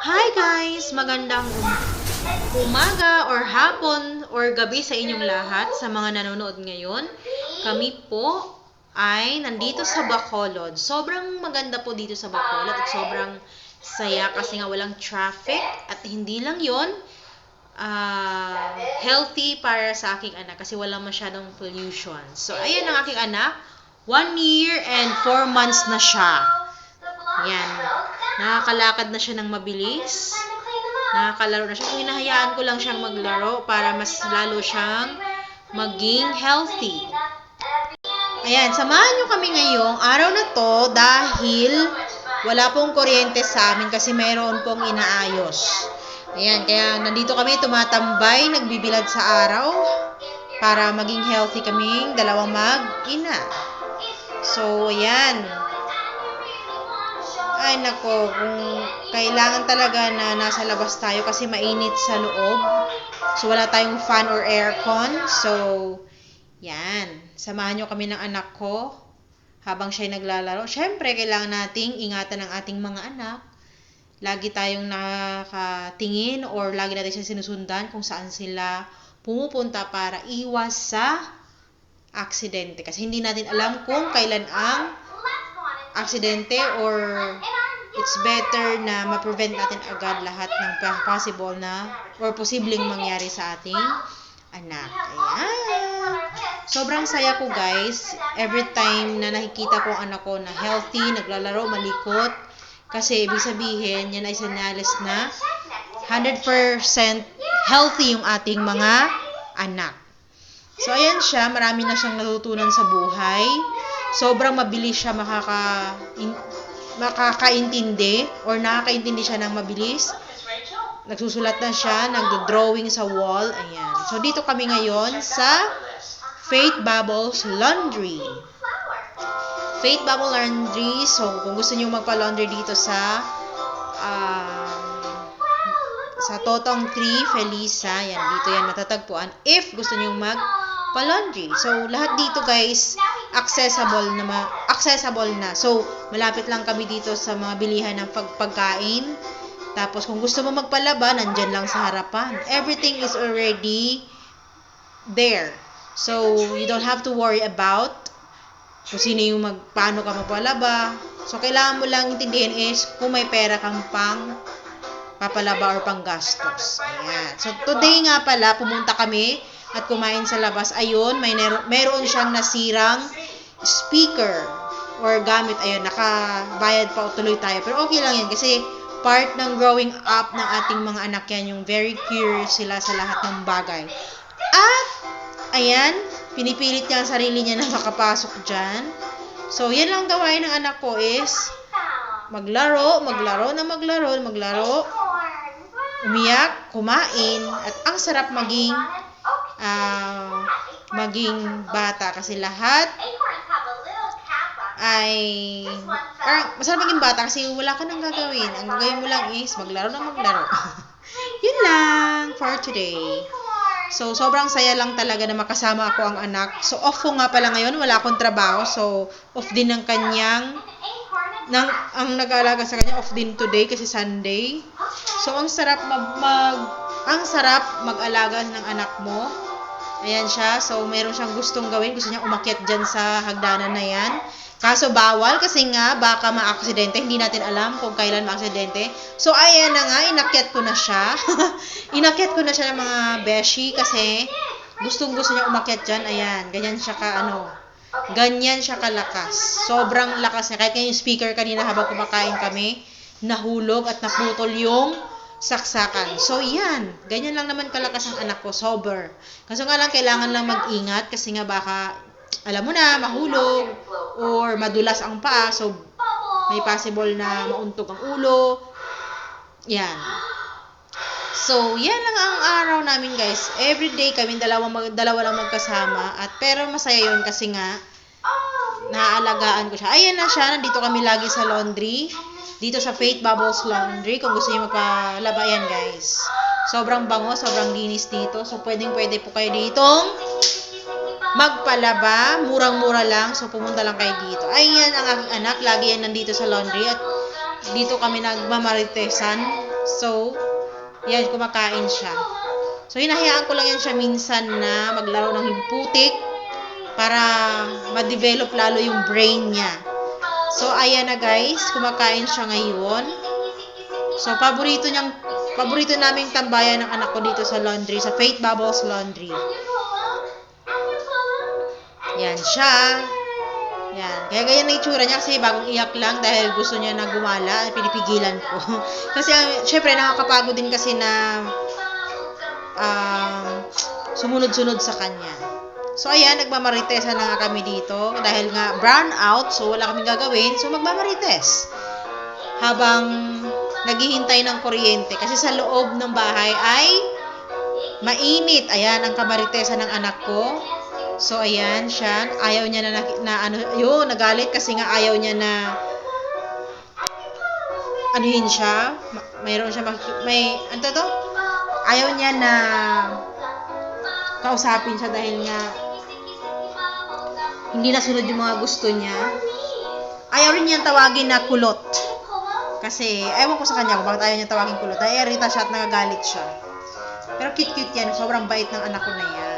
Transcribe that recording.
Hi guys! Magandang um- umaga or hapon or gabi sa inyong lahat sa mga nanonood ngayon. Kami po ay nandito sa Bacolod. Sobrang maganda po dito sa Bacolod at sobrang saya kasi nga walang traffic at hindi lang yon ah, healthy para sa aking anak kasi wala masyadong pollution. So, ayan ang aking anak. One year and four months na siya. Yan. Nakakalakad na siya ng mabilis. Nakakalaro na siya. Kung hinahayaan ko lang siyang maglaro para mas lalo siyang maging healthy. Ayan, samahan nyo kami ngayong araw na to dahil wala pong kuryente sa amin kasi mayroon pong inaayos. Ayan, kaya nandito kami tumatambay, nagbibilad sa araw para maging healthy kaming dalawang mag-ina. So, ayan. Ay, nako, kung kailangan talaga na nasa labas tayo kasi mainit sa loob. So, wala tayong fan or aircon. So, yan. Samahan nyo kami ng anak ko habang siya'y naglalaro. Siyempre, kailangan nating ingatan ang ating mga anak. Lagi tayong nakatingin or lagi natin siya sinusundan kung saan sila pumupunta para iwas sa aksidente. Kasi hindi natin alam kung kailan ang aksidente or it's better na ma-prevent natin agad lahat ng possible na or posibleng mangyari sa ating anak. Ayan. Sobrang saya ko guys. Every time na nakikita ko ang anak ko na healthy, naglalaro, malikot. Kasi ibig sabihin, yan ay sinalis na 100% healthy yung ating mga anak. So, ayan siya. Marami na siyang natutunan sa buhay. Sobrang mabilis siya makaka, in, makakaintindi or nakakaintindi siya ng mabilis. Nagsusulat na siya, nagdo-drawing sa wall. Ayan. So, dito kami ngayon sa Faith Bubbles Laundry. Faith Bubble Laundry. So, kung gusto niyo magpa-laundry dito sa um, sa Totong 3 Felisa, yan, dito yan matatagpuan. If gusto niyo mag pa-laundry. So, lahat dito guys, accessible na ma- accessible na. So, malapit lang kami dito sa mga bilihan ng pagpagkain. Tapos, kung gusto mo magpalaba, nandyan lang sa harapan. Everything is already there. So, you don't have to worry about kung sino yung mag, paano ka magpalaba. So, kailangan mo lang intindihin is kung may pera kang pang papalaba or pang gastos. Ayan. So, today nga pala, pumunta kami at kumain sa labas. Ayun, may nero, meron siyang nasirang speaker or gamit. Ayun, nakabayad pa tuloy tayo. Pero okay lang yan kasi part ng growing up ng ating mga anak yan, yung very curious sila sa lahat ng bagay. At, ayan, pinipilit niya ang sarili niya na makapasok dyan. So, yan lang gawain ng anak ko is maglaro, maglaro na maglaro, maglaro, umiyak, kumain, at ang sarap maging uh, maging bata kasi lahat ay parang masarap maging bata kasi wala ka nang gagawin. Ang gagawin mo lang is maglaro na maglaro. Yun lang for today. So, sobrang saya lang talaga na makasama ako ang anak. So, off ko nga pala ngayon. Wala akong trabaho. So, off din ng kanyang ng, ang nag-aalaga sa kanya off din today kasi Sunday. So, ang sarap mag, mag ang sarap mag-alaga ng anak mo. Ayan siya. So, meron siyang gustong gawin. Gusto niya umakyat dyan sa hagdanan na yan. Kaso bawal kasi nga baka ma-aksidente. Hindi natin alam kung kailan ma-aksidente. So, ayan na nga. Inakyat ko na siya. inakyat ko na siya ng mga beshi kasi gustong gusto niya umakyat dyan. Ayan. Ganyan siya ka ano. Ganyan siya kalakas. Sobrang lakas niya. Kahit yung speaker kanina habang kumakain kami, nahulog at naputol yung saksakan. So, yan. Ganyan lang naman kalakas ang anak ko. Sober. Kaso nga lang, kailangan lang mag-ingat kasi nga baka, alam mo na, mahulog or madulas ang paa. So, may possible na mauntog ang ulo. Yan. So, yan lang ang araw namin guys. Every day kami dalawa, mag, dalawa lang magkasama. At pero masaya yon kasi nga, naaalagaan ko siya. Ayan na siya. Nandito kami lagi sa laundry dito sa Faith Bubbles Laundry kung gusto niyo magpalaba yan guys. Sobrang bango, sobrang linis dito. So pwedeng pwede po kayo ditong magpalaba. Murang-mura lang. So pumunta lang kayo dito. Ayan ang aking anak. Lagi yan nandito sa laundry at dito kami nagmamaritesan So, yan, kumakain siya. So, hinahayaan ko lang yan siya minsan na maglaro ng himputik para ma-develop lalo yung brain niya. So, ayan na guys, kumakain siya ngayon. So, paborito niyang, paborito naming tambayan ng anak ko dito sa laundry, sa Faith Bubbles Laundry. Yan siya. Yan. Kaya ganyan na itsura niya kasi bagong iyak lang dahil gusto niya na gumala. Pinipigilan ko. kasi, ah, syempre, nakakapagod din kasi na um, sumunod-sunod sa kanya. So, ayan, nagmamarites na nga kami dito. Dahil nga brown out, so wala kaming gagawin. So, magmamarites. Habang naghihintay ng kuryente. Kasi sa loob ng bahay ay mainit. Ayan, ang kamaritesa ng anak ko. So, ayan siya. Ayaw niya na, na, na ano, yun, nagalit kasi nga ayaw niya na anuhin siya. Ma- Mayroon siya, may, ano to? Ayaw niya na kausapin siya dahil nga hindi nasunod yung mga gusto niya. Ayaw rin niyang tawagin na kulot. Kasi, ewan ko sa kanya kung bakit ayaw niya tawagin kulot. Dahil irita siya at nagagalit siya. Pero cute-cute yan. Sobrang bait ng anak ko na yan.